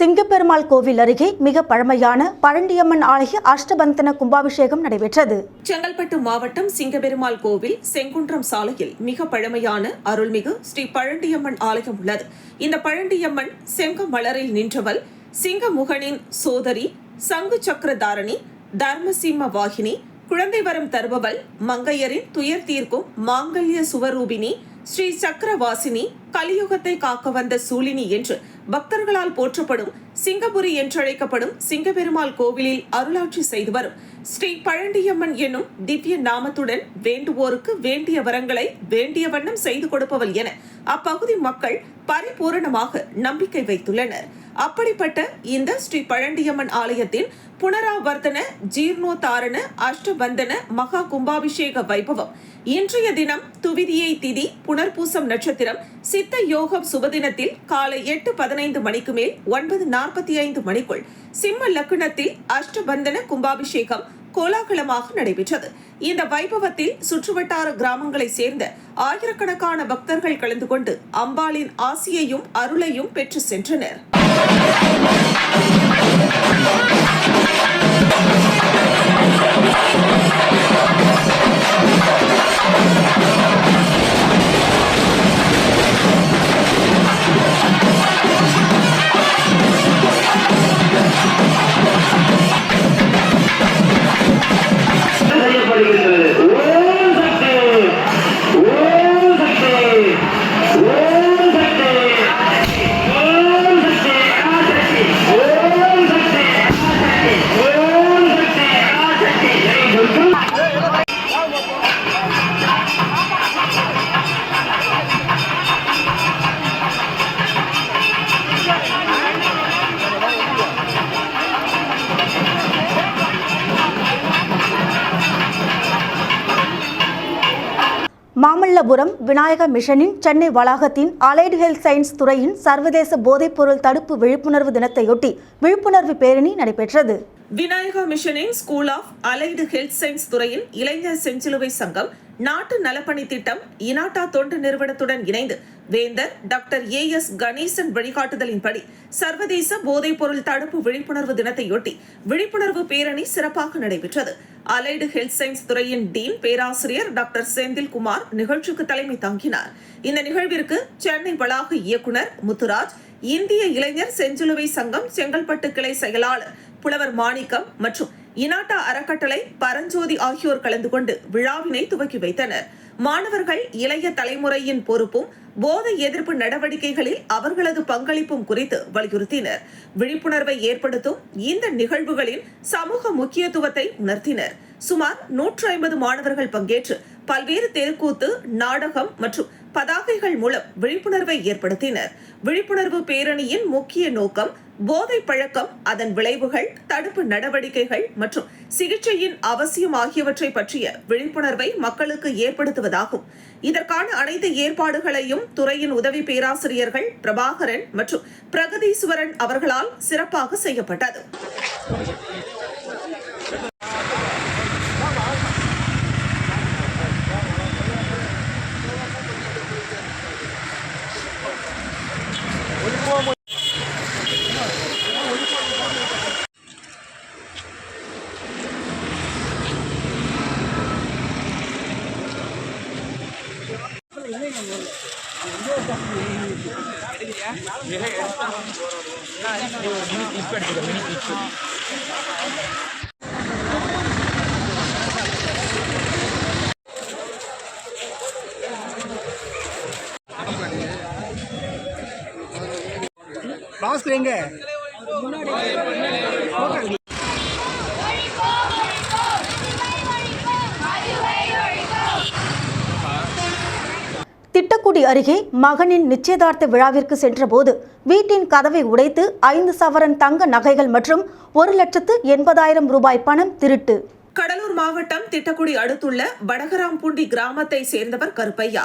சிங்கப்பெருமாள் கோவில் அருகே மிக பழமையான பழண்டியம்மன் ஆலய அஷ்டபந்தன கும்பாபிஷேகம் நடைபெற்றது. செங்கல்பட்டு மாவட்டம் சிங்கபெருமாள் கோவில் செங்குன்றம் சாலையில் மிக பழமையான அருள்மிகு ஸ்ரீ பழண்டியம்மன் ஆலயம் உள்ளது. இந்த பழண்டியம்மன் செங்க மலரில் நின்றவள் சிங்கமுகனின் சோதரி சங்கு சக்கரதாரணி தர்மசிம்ம வாகினி குழந்தை வரம் தருபவள் மங்கையரின் துயர் தீர்க்கும் மாங்கல்ய சுவரூபினி ஸ்ரீ சக்கரவாசினி கலியுகத்தை காக்க வந்த சூலினி என்று பக்தர்களால் போற்றப்படும் சிங்கபுரி என்றழைக்கப்படும் சிங்கபெருமாள் கோவிலில் அருளாட்சி செய்து வரும் ஸ்ரீ பழண்டியம்மன் என்னும் திவ்ய நாமத்துடன் வேண்டுவோருக்கு வேண்டிய வரங்களை வேண்டிய வண்ணம் செய்து கொடுப்பவள் என அப்பகுதி மக்கள் பரிபூரணமாக நம்பிக்கை வைத்துள்ளனர். அப்படிப்பட்ட இந்த ஸ்ரீ பழண்டியம்மன் ஆலயத்தின் புனராவர்த்தன ஜீர்ணோத்தாரண அஷ்டபந்தன மகா கும்பாபிஷேக வைபவம். இன்றைய தினம் துவிதியை திதி புனர்பூசம் நட்சத்திரம் சித்த யோகம் சுபதினத்தில் காலை எட்டு பதினைந்து மணிக்கு மேல் ஒன்பது நாற்பத்தி ஐந்து மணிக்குள் சிம்ம லக்னத்தில் அஷ்டபந்தன கும்பாபிஷேகம் கோலாகலமாக நடைபெற்றது. இந்த வைபவத்தில் சுற்றுவட்டார கிராமங்களை சேர்ந்த ஆயிரக்கணக்கான பக்தர்கள் கலந்து கொண்டு அம்பாளின் ஆசியையும் அருளையும் பெற்று சென்றனர். மாமல்லபுரம் விநாயக மிஷனின் சென்னை வளாகத்தின் அலைடு ஹெல்த் சயின்ஸ் துறையின் சர்வதேச போதைப்பொருள் தடுப்பு விழிப்புணர்வு தினத்தையொட்டி விழிப்புணர்வு பேரணி நடைபெற்றது. Vinayaka மிஷனின் school of allied health science துறையின் இளைஞர் செஞ்சிலுவை சங்கம் நாட்டு நலப்பணி திட்டம் இனாட்டா தொண்டு நிறுவனத்துடன் இணைந்து வேந்தர் டாக்டர் ஏ எஸ் கணேசன் வழிகாட்டுதலின்படி சர்வதேச போதைப்பொருள் தடுப்பு விழிப்புணர்வு தினத்தையொட்டி விழிப்புணர்வு பேரணி சிறப்பாக நடைபெற்றது. அலைடு ஹெல்த் சயின்ஸ் துறையின் டீன் பேராசிரியர் டாக்டர் செந்தில்குமார் நிகழ்ச்சிக்கு தலைமை தாங்கினார். இந்த நிகழ்விற்கு சென்னை வளாக இயக்குநர் முத்துராஜ் இந்திய இளைஞர் செஞ்சிலுவை சங்கம் செங்கல்பட்டு கிளை செயலாளர் புலவர் மாணிக்கம் மற்றும் இனாட்டா அறக்கட்டளை பரஞ்சோதி ஆகியோர் கலந்து கொண்டு விழாவினை துவக்கி வைத்தனர். மாணவர்கள் இளைய தலைமுறையின் பொறுப்பும் போதை எதிர்ப்பு நடவடிக்கைகளில் அவர்களது பங்களிப்பும் குறித்து வலியுறுத்தினர். விழிப்புணர்வை ஏற்படுத்தும் இந்த நிகழ்வுகளின் சமூக முக்கியத்துவத்தை உணர்த்தினர். சுமார் நூற்று ஐம்பது மாணவர்கள் பங்கேற்று பல்வேறு தெருக்கூத்து நாடகம் மற்றும் பதாகைகள் மூலம் விழிப்புணர்வை ஏற்படுத்தினர். விழிப்புணர்வு பேரணியின் முக்கிய நோக்கம் போதை பழக்கம் அதன் விளைவுகள் தடுப்பு நடவடிக்கைகள் மற்றும் சிகிச்சையின் அவசியம் ஆகியவற்றை பற்றிய விழிப்புணர்வை மக்களுக்கு ஏற்படுத்துவதாகும். இதற்கான அனைத்து ஏற்பாடுகளையும் துறையின் உதவி பேராசிரியர்கள் பிரபாகரன் மற்றும் பிரகதீஸ்வரன் அவர்களால் சிறப்பாக செய்யப்பட்டது. எங்க திட்டக்குடி அருகே மகனின் நிச்சயதார்த்த விழாவிற்கு சென்றபோது வீட்டின் கதவை உடைத்து ஐந்து சவரன் தங்க நகைகள் மற்றும் ஒரு லட்சத்து எண்பதாயிரம் ரூபாய் பணம் திருட்டு. கடலூர் மாவட்டம் திட்டக்குடி அடுத்துள்ள வடகராம்பூண்டி கிராமத்தை சேர்ந்தவர் கருப்பையா.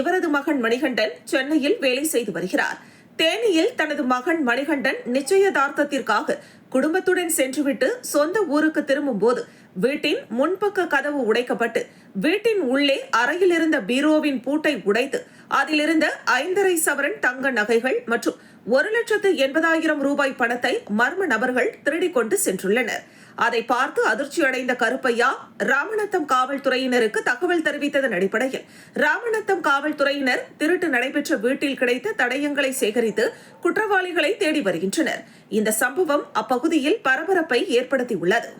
இவரது மகன் மணிகண்டன் சென்னையில் வேலை செய்து வருகிறார். தேனியில் தனது மகன் மணிகண்டன் நிச்சயதார்த்தத்திற்காக குடும்பத்துடன் சென்றுவிட்டு சொந்த ஊருக்கு திரும்பும் போது வீட்டின் முன்பக்க கதவு உடைக்கப்பட்டு வீட்டின் உள்ளே அறையில் இருந்த பீரோவின் பூட்டை உடைத்து அதிலிருந்த ஐந்தரை சவரன் தங்க நகைகள் மற்றும் ஒரு லட்சத்து எண்பதாயிரம் ரூபாய் பணத்தை மர்ம நபர்கள் திருடிக்கொண்டு சென்றுள்ளனர். அதை பார்த்து அதிர்ச்சியடைந்த கருப்பையா ராமநத்தம் காவல்துறையினருக்கு தகவல் தெரிவித்ததன் அடிப்படையில் ராமநத்தம் காவல்துறையினர் திருட்டு நடைபெற்ற வீட்டில் கிடைத்த தடயங்களை சேகரித்து குற்றவாளிகளை தேடி வருகின்றனர். இந்த சம்பவம் அப்பகுதியில் பரபரப்பை ஏற்படுத்தியுள்ளது.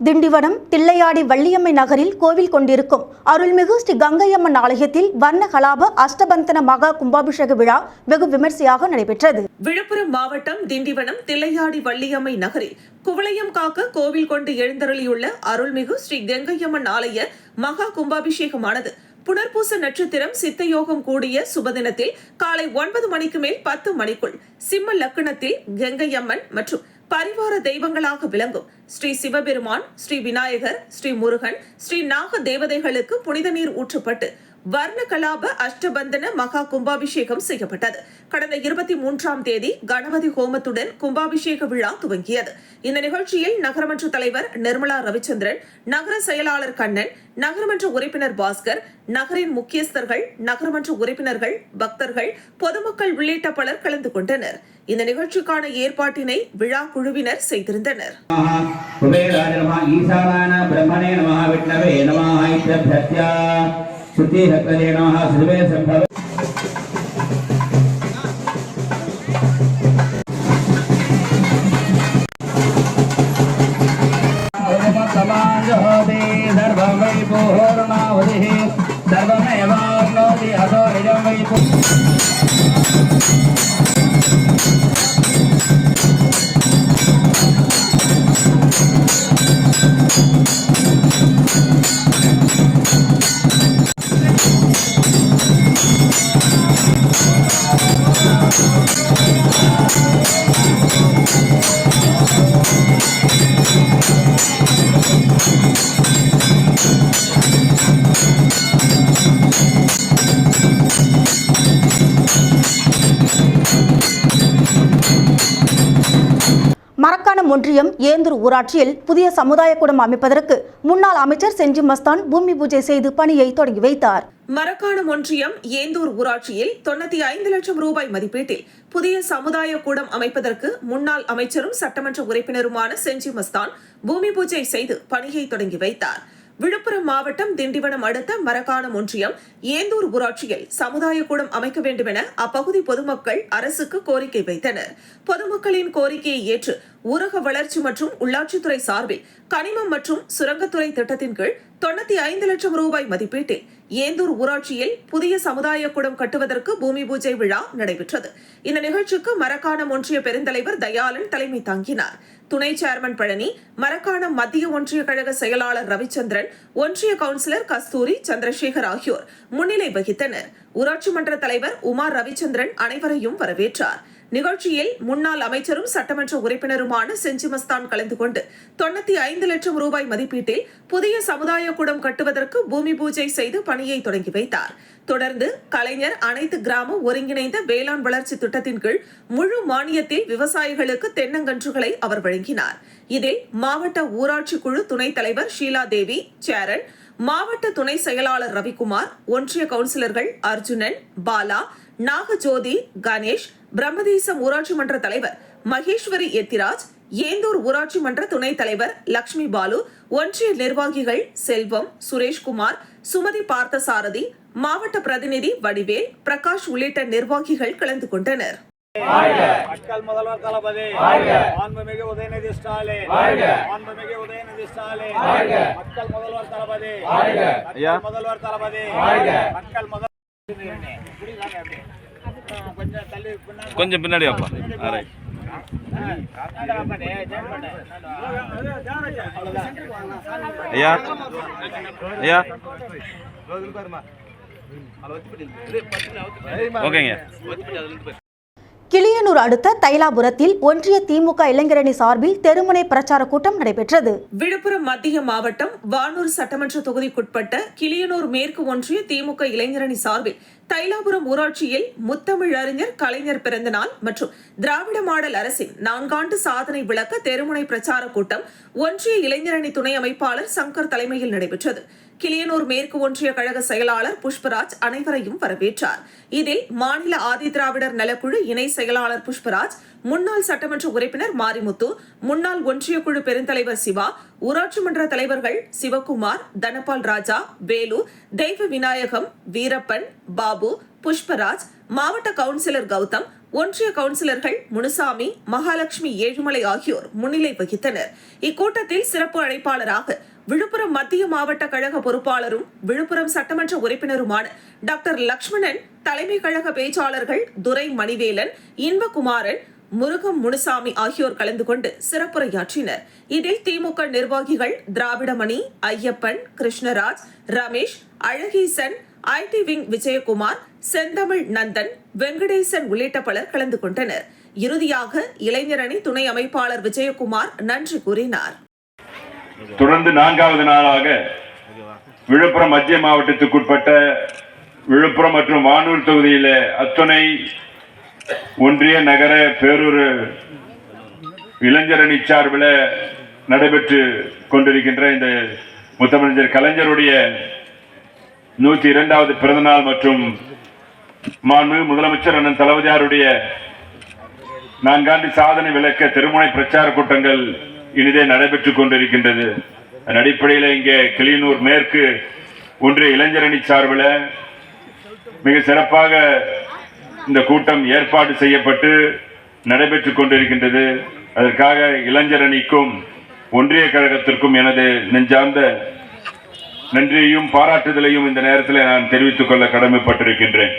திண்டிவனம் தில்லையாடி வள்ளியம்மை நகரில் கோவில் கொண்டிருக்கும் அருள்மிகு ஸ்ரீ கங்கையம்மன் ஆலயத்தில் வர்ண கலாப அஷ்டபந்தன மகா கும்பாபிஷேக விழா வெகு விமர்சையாக நடைபெற்றது. விழுப்புரம் மாவட்டம் திண்டிவனம் தில்லையாடி வள்ளியம்மை நகரில் குவளையம் காக்க கோவில் கொண்டு எழுந்தருளியுள்ள அருள்மிகு ஸ்ரீ கங்கையம்மன் ஆலய மகா கும்பாபிஷேகமானது புனர்பூச நட்சத்திரம் சித்தயோகம் கூடிய சுபதினத்தில் காலை ஒன்பது மணிக்கு மேல் பத்து மணிக்குள் சிம்ம லக்கணத்தில் கங்கையம்மன் மற்றும் பரிவார தெய்வங்களாக விளங்கும். ஸ்ரீ சிவபெருமான் ஸ்ரீ விநாயகர் ஸ்ரீ முருகன் ஸ்ரீ நாக தேவதைகளுக்கு புனித நீர் ஊற்றப்பட்டு வர்ண கலாப அஷ்டபந்தன மகா கும்பாபிஷேகம் செய்யப்பட்டது. கடந்த இருபத்தி மூன்றாம் தேதி கணபதி ஹோமத்துடன் கும்பாபிஷேக விழா துவங்கியது. இந்த நிகழ்ச்சியில் நகரமன்ற தலைவர் நிர்மலா ரவிச்சந்திரன் நகர செயலாளர் கண்ணன் நகரமன்ற உறுப்பினர் பாஸ்கர் நகரின் முக்கியஸ்தர்கள் நகரமன்ற உறுப்பினர்கள் பக்தர்கள் பொதுமக்கள் உள்ளிட்ட பலர் கலந்து கொண்டனர். இந்த நிகழ்ச்சிக்கான ஏற்பாட்டினை விழா குழுவினர் செய்திருந்தனர். ஈசானான பிரம்மனே நம விட்ணவே நம ஐத்ய श्रुतिहत्वये नमः सर्वे सम्भव समाजहोति सर्वं वै पूर्णावधिः सर्वमेवाप्नोति अतो निजं वै Thank you. ஒன்றியம் ஏந்தூர் ஊராட்சியில் புதிய சமுதாய கூடம் அமைப்பதற்கு முன்னாள் அமைச்சர் செஞ்சி மஸ்தான் பூமி பூஜை செய்து பணியை தொடங்கி வைத்தார். மரக்காணம் ஒன்றியம் ஏந்தூர் ஊராட்சியில் தொண்ணூத்தி ஐந்து லட்சம் ரூபாய் மதிப்பீட்டில் புதிய சமுதாய கூடம் அமைப்பதற்கு முன்னாள் அமைச்சரும் சட்டமன்ற உறுப்பினருமான செஞ்சி மஸ்தான் பூமி பூஜை செய்து பணியை தொடங்கி வைத்தார். விழுப்புரம் மாவட்டம் திண்டிவனம் அடுத்த மரக்காணம் ஒன்றியம் ஏந்தூர் ஊராட்சியில் சமுதாய கூடம் அமைக்க வேண்டுமென அப்பகுதி பொதுமக்கள் அரசுக்கு கோரிக்கை வைத்தனர். பொதுமக்களின் கோரிக்கையை ஏற்று ஊரக வளர்ச்சி மற்றும் உள்ளாட்சித்துறை சார்பில் கனிமம் மற்றும் சுரங்கத்துறை திட்டத்தின் கீழ் தொண்ணூத்தி ஐந்து லட்சம் ரூபாய் மதிப்பீட்டில் ஏந்தூர் ஊராட்சியில் புதிய சமுதாய கூடம் கட்டுவதற்கு பூமி பூஜை விழா நடைபெற்றது. இந்த நிகழ்ச்சிக்கு மரக்காணம் ஒன்றிய பெருந்தலைவர் தயாளன் தலைமை தாங்கினார். துணை சேர்மன் பழனி மரக்காணம் மத்திய ஒன்றிய கழக செயலாளர் ரவிச்சந்திரன் ஒன்றிய கவுன்சிலர் கஸ்தூரி சந்திரசேகர் ஆகியோர் முன்னிலை வகித்தனர். ஊராட்சி மன்ற தலைவர் உமா ரவிச்சந்திரன் அனைவரையும் வரவேற்றார். நிகழ்ச்சியில் முன்னாள் அமைச்சரும் சட்டமன்ற உறுப்பினருமான செஞ்சிமஸ்தான் கலந்து கொண்டு தொண்ணூத்தி ஐந்து லட்சம் ரூபாய் மதிப்பீட்டில் புதிய சமுதாய கூடம் கட்டுவதற்கு பூமி பூஜை செய்து பணியை தொடங்கி வைத்தார். தொடர்ந்து கலைஞர் அனைத்து கிராம ஒருங்கிணைந்த வேளாண் வளர்ச்சி திட்டத்தின் கீழ் முழு மானியத்தில் விவசாயிகளுக்கு தென்னங்கன்றுகளை அவர் வழங்கினார். இதில் மாவட்ட ஊராட்சி குழு துணைத் தலைவர் ஷீலா தேவி சேரன் மாவட்ட துணை செயலாளர் ரவிக்குமார் ஒன்றிய கவுன்சிலர்கள் அர்ஜுனன் பாலா நாகஜோதி கணேஷ் பிரம்மதேசம் ஊராட்சி மன்ற தலைவர் மகேஸ்வரி எத்திராஜ் ஏந்தூர் ஊராட்சி மன்ற துணைத் தலைவர் லக்ஷ்மி பாலு ஒன்றிய நிர்வாகிகள் செல்வம் சுரேஷ்குமார் சுமதி பார்த்தசாரதி மாவட்ட பிரதிநிதி வடிவேல் பிரகாஷ் உள்ளிட்ட நிர்வாகிகள் கலந்து கொண்டனர். மக்கள் முதல்வர் தளபதி. மாண்புமிகு உதயநிதி ஸ்டாலின். மாண்புமிகு உதயநிதி ஸ்டாலின். மக்கள் முதல்வர் தளபதி. முதல்வர் தளபதி. மக்கள் முதல் புரியுதாங்க அப்படி? ஆ, கொஞ்சம் பின்னாடி வாப்பா. ரைட். ஐயா ஐயா. ஓகேங்க. கிளியனூர் அடுத்த தைலாபுரத்தில் ஒன்றிய திமுக இளைஞரணி சார்பில் தெருமுனை பிரச்சார கூட்டம் நடைபெற்றது. விழுப்புரம் மத்திய மாவட்டம் வானூர் சட்டமன்ற தொகுதிக்குட்பட்ட கிளியனூர் மேற்கு ஒன்றிய திமுக இளைஞரணி சார்பில் தைலாபுரம் ஊராட்சியில் முத்தமிழ் அறிஞர் கலைஞர் பிறந்த நாள் மற்றும் திராவிட மாடல் அரசின் நான்காண்டு சாதனை விளக்க தெருமுனை பிரச்சார கூட்டம் ஒன்றிய இளைஞரணி துணை அமைப்பாளர் சங்கர் தலைமையில் நடைபெற்றது. கிளியனூர் மேற்கு ஒன்றிய கழக செயலாளர் புஷ்பராஜ் அனைவரையும் வரவேற்றார். இதில் மாநில ஆதிதிராவிடர் நலக்குழு இணை செயலாளர் புஷ்பராஜ் முன்னாள் சட்டமன்ற உறுப்பினர் மாரிமுத்து முன்னாள் ஒன்றிய குழு பெருந்தலைவர் சிவா ஊராட்சி மன்ற தலைவர்கள் சிவகுமார் தனபால் ராஜா வேலு தெய்வ விநாயகம் வீரப்பன் பாபு புஷ்பராஜ் மாவட்ட கவுன்சிலர் கௌதம் ஒன்றிய கவுன்சிலர்கள் முனுசாமி மகாலட்சுமி ஏழுமலை ஆகியோர் முன்னிலை வகித்தனர். இக்கூட்டத்தில் சிறப்பு அழைப்பாளராக விழுப்புரம் மத்திய மாவட்ட கழக பொறுப்பாளரும் விழுப்புரம் சட்டமன்ற உறுப்பினருமான டாக்டர் லக்ஷ்மணன் தலைமை கழக பேச்சாளர்கள் துரை மணிவேலன் இன்பகுமாரன் முருகம் முனுசாமி ஆகியோர் கலந்து கொண்டு சிறப்புரையாற்றினர். இதில் திமுக நிர்வாகிகள் திராவிடமணி ஐயப்பன் கிருஷ்ணராஜ் ரமேஷ் அழகீசன் ஐடி விங் விஜயகுமார் செந்தமிழ் நந்தன் வெங்கடேசன் உள்ளிட்ட பலர் கலந்து கொண்டனர். இறுதியாக இளைஞரணி துணை அமைப்பாளர் விஜயகுமார் நன்றி கூறினார். தொடர்ந்து நான்காவது நாளாக விழுப்புரம் மத்திய மாவட்டத்துக்குட்பட்ட விழுப்புரம் மற்றும் வானூர் தொகுதியில அத்துணை ஒன்றிய நகர பேரூர் இளைஞரணி சார்பில் நடைபெற்று கொண்டிருக்கின்ற இந்த முத்தமிழர் கலைஞருடைய நூற்றி இரண்டாவது பிறந்தநாள் மற்றும் மாண்பு முதலமைச்சர் அண்ணன் தளபதியாருடைய நான்காண்டு சாதனை விளக்க திருமுனை பிரச்சார கூட்டங்கள் இனிதே நடைபெற்றுக் கொண்டிருக்கின்றது. அதன் அடிப்படையில் இங்கே கிளியனூர் மேற்கு ஒன்றிய இளைஞரணி சார்பில் மிக சிறப்பாக இந்த கூட்டம் ஏற்பாடு செய்யப்பட்டு நடைபெற்றுக் கொண்டிருக்கின்றது. அதற்காக இளைஞரணிக்கும் ஒன்றிய கழகத்திற்கும் எனது நெஞ்சார்ந்த நன்றியையும் பாராட்டுதலையும் இந்த நேரத்தில் நான் தெரிவித்துக் கொள்ள கடமைப்பட்டிருக்கின்றேன்.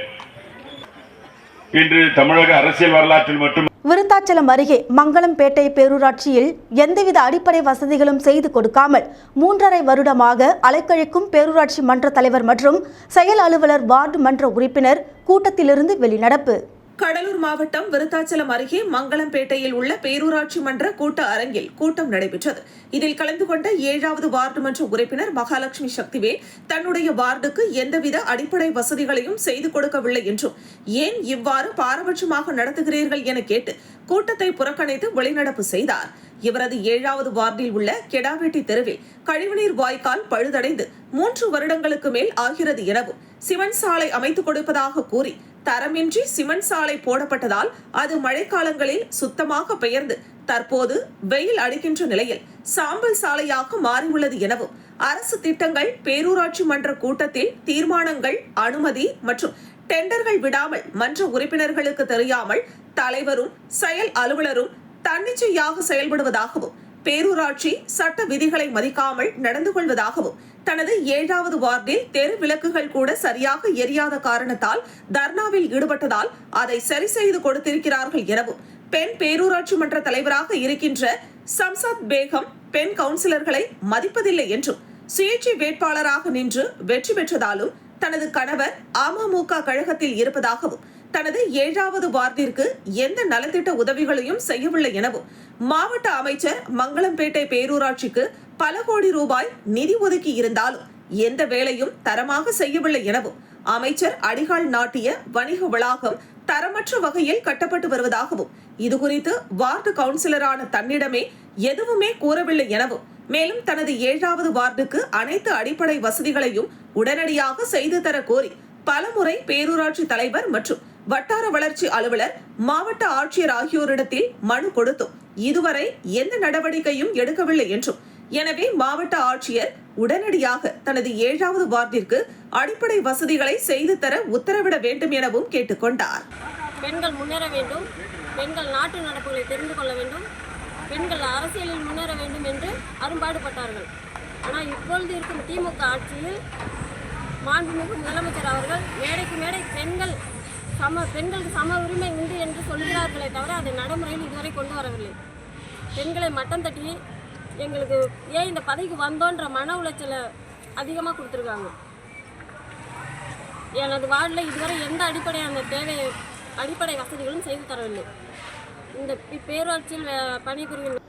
இன்று தமிழக அரசியல் வரலாற்றில் மட்டும் விருத்தாச்சலம் அருகே மங்களம்பேட்டை பேரூராட்சியில் எந்தவித அடிப்படை வசதிகளும் செய்து கொடுக்காமல் மூன்றரை வருடமாக அலைக்கழிக்கும் பேரூராட்சி மன்ற தலைவர் மற்றும் செயல் அலுவலர் வார்டு மன்ற உறுப்பினர் கூட்டத்திலிருந்து வெளிநடப்பு. கடலூர் மாவட்டம் விருத்தாச்சலம் அருகே மங்களம்பேட்டையில் உள்ள பேரூராட்சி மன்ற கூட்ட அரங்கில் கூட்டம் நடைபெற்றது. இதில் கலந்து கொண்ட ஏழாவது வார்டு மன்ற உறுப்பினர் மகாலட்சுமி சக்திவேல் தன்னுடைய வார்டுக்கு எந்தவித அடிப்படை வசதிகளையும் செய்து கொடுக்கவில்லை என்றும் ஏன் இவ்வாறு பாரபட்சமாக நடத்துகிறீர்கள் என கேட்டு கூட்டத்தை புறக்கணித்து வெளிநடப்பு செய்தார். இவரது ஏழாவது வார்டில் உள்ள கெடாவெட்டி தெருவில் கழிவுநீர் வாய்க்கால் பழுதடைந்து மூன்று வருடங்களுக்கு மேல் ஆகிறது எனவும் சிவன் சாலை அமைத்துக் கொடுப்பதாக கூறி தரமின்றி சிமெண்ட் சாலை போடப்பட்டதால் அது மழைக்காலங்களில் சுத்தமாக பெயர்ந்து தற்போது வெயில் அடிக்கின்ற நிலையில் சாம்பல் சாலையாக மாறியுள்ளது எனவும் அரசு திட்டங்கள் பேரூராட்சி மன்ற கூட்டத்தில் தீர்மானங்கள் அனுமதி மற்றும் டெண்டர்கள் விடாமல் மன்ற உறுப்பினர்களுக்கு தெரியாமல் தலைவரும் செயல் அலுவலரும் தன்னிச்சையாக செயல்படுவதாகவும் பேரூராட்சி சட்ட விதிகளை மதிக்காமல் நடந்து கொள்வதாகவும் தனது ஏழாவது வார்டில் தெரு விளக்குகள் கூட சரியாக எரியாத காரணத்தால் தர்ணாவில் ஈடுபட்டதால் அதை சரி செய்து கொடுத்திருக்கிறார்கள் எனவும் பெண் பேரூராட்சி மன்ற தலைவராக இருக்கின்ற சம்சாத் பேகம் பெண் கவுன்சிலர்களை மதிப்பதில்லை என்றும் சுயேட்சை வேட்பாளராக நின்று வெற்றி பெற்றதாலும் தனது கணவர் அமமுக கழகத்தில் இருப்பதாகவும் தனது ஏழாவது வார்டிற்கு எந்த நலத்திட்ட உதவிகளையும் செய்யவில்லை எனவும் மாவட்ட அமைச்சர் மங்களம்பேட்டை பேரூராட்சிக்கு பல கோடி ரூபாய் நிதி ஒதுக்கி இருந்தாலும் எந்த வேலையும் தரமாக செய்யவில்லை எனவும் அமைச்சர் அடிகால் நாட்டிய வணிக வளாகம் தரமற்ற வகையில் கட்டப்பட்டு வருவதாகவும் இதுகுறித்து வார்டு கவுன்சிலரான தன்னிடமே எதுவுமே கூறவில்லை எனவும் மேலும் தனது ஏழாவது வார்டுக்கு அனைத்து அடிப்படை வசதிகளையும் உடனடியாக செய்து தர கோரி பலமுறை பேரூராட்சி தலைவர் மற்றும் வட்டார வளர்ச்சி அலுவலர் மாவட்ட ஆட்சியர் ஆகியோரிடத்தில் மனு கொடுத்தும். இதுவரை எந்த நடவடிக்கையும் எடுக்கவில்லை என்றும். எனவே மாவட்ட ஆட்சியர் உடனடியாக தனது ஏழாவது வார்டிற்கு அடிப்படை வசதிகளை செய்து தர உத்தரவிட வேண்டும் எனவும் கேட்டுக்கொண்டார் பெண்கள் முன்னேற வேண்டும். பெண்கள் நாட்டு நடப்புகளை தெரிந்து கொள்ள வேண்டும். பெண்கள் அரசியலில் முன்னேற வேண்டும் என்று அரும்பாடுபட்டார்கள். ஆனால் இப்பொழுது இருக்கும் திமுக ஆட்சியில் மாண்புமிகு முதலமைச்சர் அவர்கள் மேடைக்கு மேடை பெண்கள் சம பெண்களுக்கு சம உரிமை உண்டு என்று சொல்கிறார்களே தவிர அதை நடைமுறையில் இதுவரை கொண்டு வரவில்லை. பெண்களை மட்டம் தட்டி எங்களுக்கு ஏன் இந்த பதவிக்கு வந்தோன்ற மன உளைச்சலை அதிகமாக கொடுத்துருக்காங்க. எனது வார்டில் இதுவரை எந்த அடிப்படையான தேவை அடிப்படை வசதிகளும் செய்து தரவில்லை. இந்த பேரூராட்சியில் பணிபுரியும்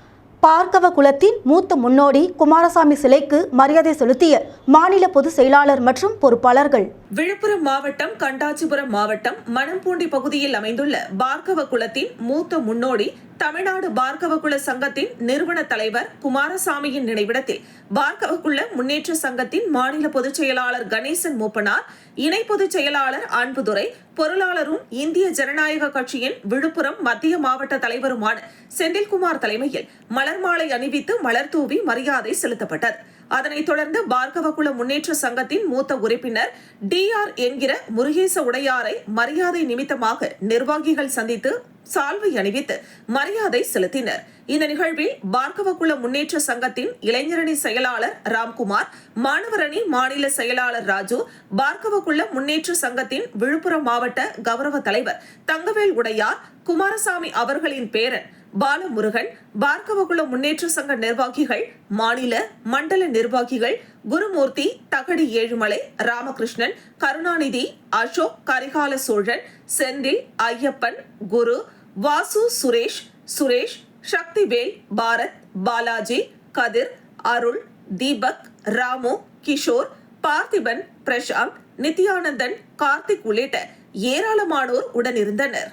பார்க்கவ குலத்தின் மூத்த முன்னோடி குமாரசாமி சிலைக்கு மரியாதை செலுத்திய மாநில பொதுச் செயலாளர் மற்றும் பொறுப்பாளர்கள். விழுப்புரம் மாவட்டம் கண்டாச்சிபுரம் மாவட்டம் மணம்பூண்டி பகுதியில் அமைந்துள்ள பார்கவ குலத்தின் மூத்த முன்னோடி தமிழ்நாடு பார்கவ குல சங்கத்தின் நிறுவன தலைவர் குமாரசாமியின் நினைவிடத்தில் பார்கவ குல முன்னேற்ற சங்கத்தின் மாநில பொதுச் செயலாளர் கணேசன் மூப்பனார் இணை பொதுச் செயலாளர் அன்புதுரை பொருளாளரும் இந்திய ஜனநாயக கட்சியின் விழுப்புரம் மத்திய மாவட்ட தலைவருமான செந்தில்குமார் தலைமையில் மலர் மாலை அணிவித்து மலர் தூவி மரியாதை செலுத்தப்பட்டது. அதனைத் தொடர்ந்து பார்கவகுல முன்னேற்ற சங்கத்தின் மூத்த உறுப்பினர் டி ஆர் என்கிற முருகேச உடையாரை மரியாதை நிமித்தமாக நிர்வாகிகள் சந்தித்து சால்வை அணிவித்து மரியாதை செலுத்தினர். இந்த நிகழ்வில் பார்கவகுல முன்னேற்ற சங்கத்தின் இளைஞரணி செயலாளர் ராம்குமார் மாணவரணி மாநில செயலாளர் ராஜு பார்கவகுல முன்னேற்ற சங்கத்தின் விழுப்புரம் மாவட்ட கௌரவ தலைவர் தங்கவேல் உடையார் குமாரசாமி அவர்களின் பேரன் பாலமுருகன் பார்கவகுல முன்னேற்ற சங்க நிர்வாகிகள் மாநில மண்டல நிர்வாகிகள் குருமூர்த்தி தகடி ஏழுமலை ராமகிருஷ்ணன் கருணாநிதி அசோக் கரிகால சோழன் செந்தில் ஐயப்பன் குரு வாசு சுரேஷ் சுரேஷ் சக்திவேல் பாரத் பாலாஜி கதிர் அருள் தீபக் ராமு கிஷோர் பார்த்திபன் பிரசாந்த் நித்யானந்தன் கார்த்திக் உள்ளிட்ட ஏராளமானோர் உடனிருந்தனர்.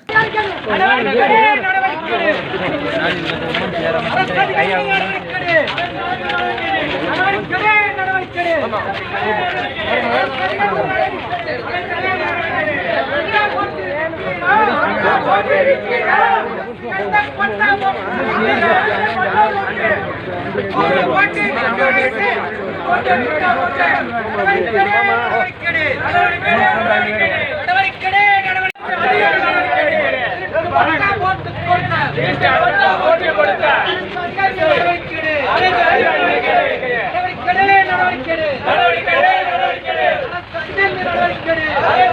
நடவடிக்கை நடவடிக்கை நடவடிக்கை நடவடிக்கை